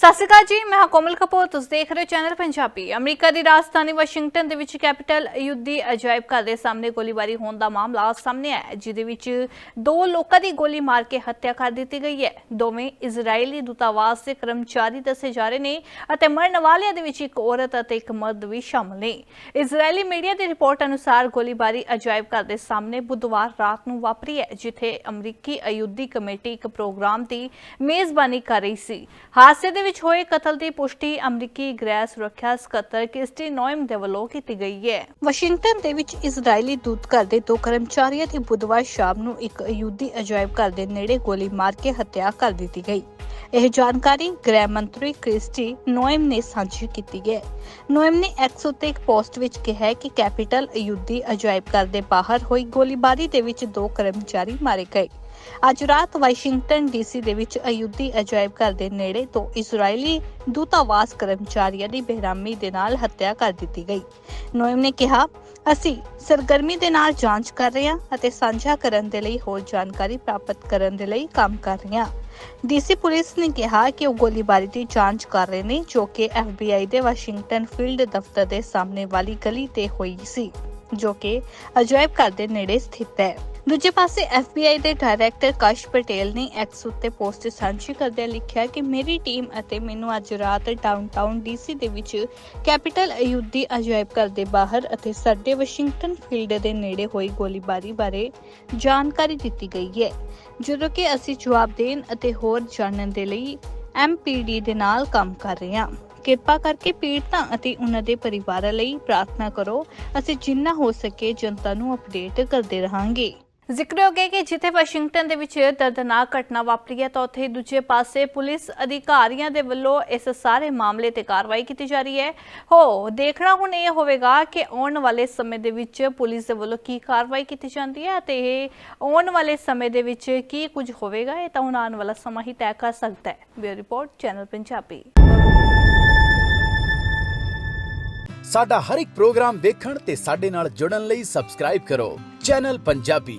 ਸਤਿ ਸ਼੍ਰੀ ਅਕਾਲ ਜੀ, ਮੈਂ ਕੋਮਲ ਕਪੂਰ, ਤੁਸੀਂ ਦੇਖ ਰਹੇ ਹੋ ਚੈਨਲ ਪੰਜਾਬੀ। ਅਮਰੀਕਾ ਦੀ ਰਾਜਧਾਨੀ ਵਾਸ਼ਿੰਗਟਨ ਦੇ ਵਿੱਚ ਕੈਪੀਟਲ ਯੁੱਧੀ ਅਜਾਇਬ ਘਰ ਦੇ ਸਾਹਮਣੇ ਗੋਲੀਬਾਰੀ ਹੋਣ ਦਾ ਮਾਮਲਾ ਸਾਹਮਣੇ ਆਇਆ ਜਿਹਦੇ ਵਿੱਚ ਦੋ ਲੋਕਾਂ ਦੀ ਗੋਲੀ ਮਾਰ ਕੇ ਹੱਤਿਆ ਕਰ ਦਿੱਤੀ ਗਈ ਹੈ। ਦੋਵੇਂ ਇਜ਼ਰਾਈਲੀ ਦੂਤਾਵਾਸ ਦੇ ਕਰਮਚਾਰੀ ਦੱਸੇ ਜਾ ਰਹੇ ਨੇ ਅਤੇ ਮਰਨ ਵਾਲਿਆਂ ਦੇ ਵਿੱਚ ਇੱਕ ਔਰਤ ਅਤੇ ਇੱਕ ਮਰਦ ਵੀ ਸ਼ਾਮਲ ਨੇ। ਇਜ਼ਰਾਈਲੀ ਮੀਡੀਆ ਦੀ ਰਿਪੋਰਟ ਅਨੁਸਾਰ ਗੋਲੀਬਾਰੀ ਅਜਾਇਬ ਘਰ ਦੇ ਸਾਹਮਣੇ ਬੁੱਧਵਾਰ ਰਾਤ ਨੂੰ ਵਾਪਰੀ ਹੈ, ਜਿੱਥੇ ਅਮਰੀਕੀ ਅਯੁੱਧੀ ਕਮੇਟੀ ਇੱਕ ਪ੍ਰੋਗਰਾਮ ਦੀ ਮੇਜ਼ਬਾਨੀ ਕਰ ਰਹੀ ਸੀ। ਹਾਦਸੇ ਦੇ ਵਿੱਚ ਹੋਏ ਕਤਲ ਦੀ ਪੁਸ਼ਟੀ ਅਮਰੀਕੀ ਗ੍ਰਹਿ ਸੁਰੱਖਿਆ ਸਕੱਤਰ ਕ੍ਰਿਸਟੀ ਨੋਇਮ ਦੇ ਵੱਲੋਂ ਕੀਤੀ ਗਈ ਹੈ। ਵਾਸ਼ਿੰਗਟਨ ਦੇ ਵਿੱਚ ਇਜ਼ਰਾਈਲੀ ਦੂਤਘਰ ਦੇ ਦੋ ਕਰਮਚਾਰੀਆਂ ਦੀ ਬੁੱਧਵਾਰ ਸ਼ਾਮ ਨੂੰ ਇੱਕ ਅਯੁੱਧੀ ਅਜਾਇਬ ਘਰ ਦੇ ਨੇੜੇ ਗੋਲੀ ਮਾਰ ਕੇ ਹੱਤਿਆ ਕਰ ਦਿੱਤੀ ਗਈ। ਇਹ ਜਾਣਕਾਰੀ ਗ੍ਰਹਿ ਮੰਤਰੀ ਕ੍ਰਿਸਟੀ ਨੋਇਮ ਨੇ ਸਾਂਝੀ ਕੀਤੀ ਹੈ। ਨੋਇਮ ਨੇ ਐਕਸ ਉੱਤੇ ਇੱਕ ਪੋਸਟ ਵਿੱਚ ਕਿਹਾ ਕਿ ਕੈਪੀਟਲ ਅਯੁੱਧੀ ਅਜਾਇਬ ਘਰ ਦੇ ਬਾਹਰ ਹੋਈ ਗੋਲੀਬਾਰੀ ਦੇ ਵਿੱਚ ਦੋ ਕਰਮਚਾਰੀ ਮਾਰੇ ਗਏ। ਅੱਜ ਰਾਤ ਵਾਸ਼ਿੰਗਟਨ ਡੀਸੀ ਦੇ ਵਿੱਚ ਅਯੁੱਧੀ ਅਜਾਇਬ ਘਰ ਦੇ ਨੇੜੇ ਤੋਂ ਇਜ਼ਰਾਈਲੀ ਦੂਤਾਵਾਸ ਕਰਮਚਾਰੀਆਂ ਦੀ ਬੇਰਹਿਮੀ ਦੇ ਨਾਲ ਹੱਤਿਆ ਕਰ ਦਿੱਤੀ ਗਈ। ਨੋਇਮ ਨੇ ਕਿਹਾ, ਅਸੀਂ ਸਰਗਰਮੀ ਦੇ ਨਾਲ ਜਾਂਚ ਕਰ ਰਹੇ ਹਾਂ ਅਤੇ ਸਾਂਝਾ ਕਰਨ ਦੇ ਲਈ ਹੋਰ ਜਾਣਕਾਰੀ ਪ੍ਰਾਪਤ ਕਰਨ ਦੇ ਲਈ ਕੰਮ ਕਰ ਰਹੇ ਹਾਂ। ਡੀਸੀ ਪੁਲਿਸ ਨੇ ਕਿਹਾ ਕਿ ਉਹ ਗੋਲੀਬਾਰੀ ਦੀ ਜਾਂਚ ਕਰ ਰਹੇ ਨੇ, ਜੋ ਕਿ FBI ਦੇ ਵਾਸ਼ਿੰਗਟਨ ਫੀਲਡ ਦਫ਼ਤਰ ਦੇ ਸਾਹਮਣੇ ਵਾਲੀ ਗਲੀ ਤੇ ਹੋਈ ਸੀ, ਜੋ ਕਿ ਅਜਾਇਬ ਘਰ ਦੇ ਨੇੜੇ ਸਥਿਤ ਹੈ। ਦੂਜੇ ਪਾਸੇ FBI ਦੇ ਡਾਇਰੈਕਟਰ ਕਸ਼ ਪਟੇਲ ਨੇ ਐਕਸ ਉੱਤੇ ਪੋਸਟ ਸਾਂਝੀ ਕਰਦਿਆਂ ਲਿਖਿਆ ਕਿ ਮੇਰੀ ਟੀਮ ਅਤੇ ਮੈਨੂੰ ਅੱਜ ਰਾਤ ਡਾਊਨਟਾਊਨ ਡੀਸੀ ਦੇ ਵਿੱਚ ਕੈਪੀਟਲ ਅਯੁੱਧੀ ਅਜਾਇਬ ਘਰ ਦੇ ਬਾਹਰ ਅਤੇ ਸਾਡੇ ਵਾਸ਼ਿੰਗਟਨ ਫੀਲਡ ਦੇ ਨੇੜੇ ਹੋਈ ਗੋਲੀਬਾਰੀ ਬਾਰੇ ਜਾਣਕਾਰੀ ਦਿੱਤੀ ਗਈ ਹੈ। ਜਦੋਂ ਕਿ ਅਸੀਂ ਜਵਾਬ ਦੇਣ ਅਤੇ ਹੋਰ ਜਾਣਨ ਦੇ ਲਈ MPD ਦੇ ਨਾਲ ਕੰਮ ਕਰ ਰਹੇ ਹਾਂ। ਕਿਰਪਾ ਕਰਕੇ ਪੀੜਤਾਂ ਅਤੇ ਉਹਨਾਂ ਦੇ ਪਰਿਵਾਰਾਂ ਲਈ ਪ੍ਰਾਰਥਨਾ ਕਰੋ। ਅਸੀਂ ਜਿੰਨਾ ਹੋ ਸਕੇ ਜਨਤਾ ਨੂੰ ਅਪਡੇਟ ਕਰਦੇ ਰਹਾਂਗੇ। ਜ਼ਿਕਰਯੋਗ ਹੈ ਕਿ ਜਿੱਥੇ ਵਾਸ਼ਿੰਗਟਨ ਦੇ ਵਿੱਚ ਦਰਦਨਾਕ ਘਟਨਾ ਵਾਪਰੀ ਹੈ, ਤਾਂ ਉੱਥੇ ਦੂਜੇ ਪਾਸੇ ਪੁਲਿਸ ਅਧਿਕਾਰੀਆਂ ਦੇ ਵੱਲੋਂ ਇਸ ਸਾਰੇ ਮਾਮਲੇ ਤੇ ਕਾਰਵਾਈ ਕੀਤੀ ਜਾ ਰਹੀ ਹੈ। ਹੋ, ਦੇਖਣਾ ਹੁਣ ਇਹ ਹੋਵੇਗਾ ਕਿ ਆਉਣ ਵਾਲੇ ਸਮੇਂ ਦੇ ਵਿੱਚ ਪੁਲਿਸ ਦੇ ਵੱਲੋਂ ਕੀ ਕਾਰਵਾਈ ਕੀਤੀ ਜਾਂਦੀ ਹੈ ਅਤੇ ਇਹ ਆਉਣ ਵਾਲੇ ਸਮੇਂ ਦੇ ਵਿੱਚ ਕੀ ਕੁਝ ਹੋਵੇਗਾ, ਇਹ ਤਾਂ ਹੁਣ ਆਉਣ ਵਾਲਾ ਸਮਾਂ ਹੀ ਤੈਅ ਕਰ ਸਕਦਾ ਹੈ। Bureau report, channel Punjabi. ਸਾਡਾ ਹਰ ਇੱਕ ਪ੍ਰੋਗਰਾਮ ਦੇਖਣ ਤੇ ਸਾਡੇ ਨਾਲ ਜੁੜਨ ਲਈ ਸਬਸਕ੍ਰਾਈਬ ਕਰੋ ਚੈਨਲ ਪੰਜਾਬੀ।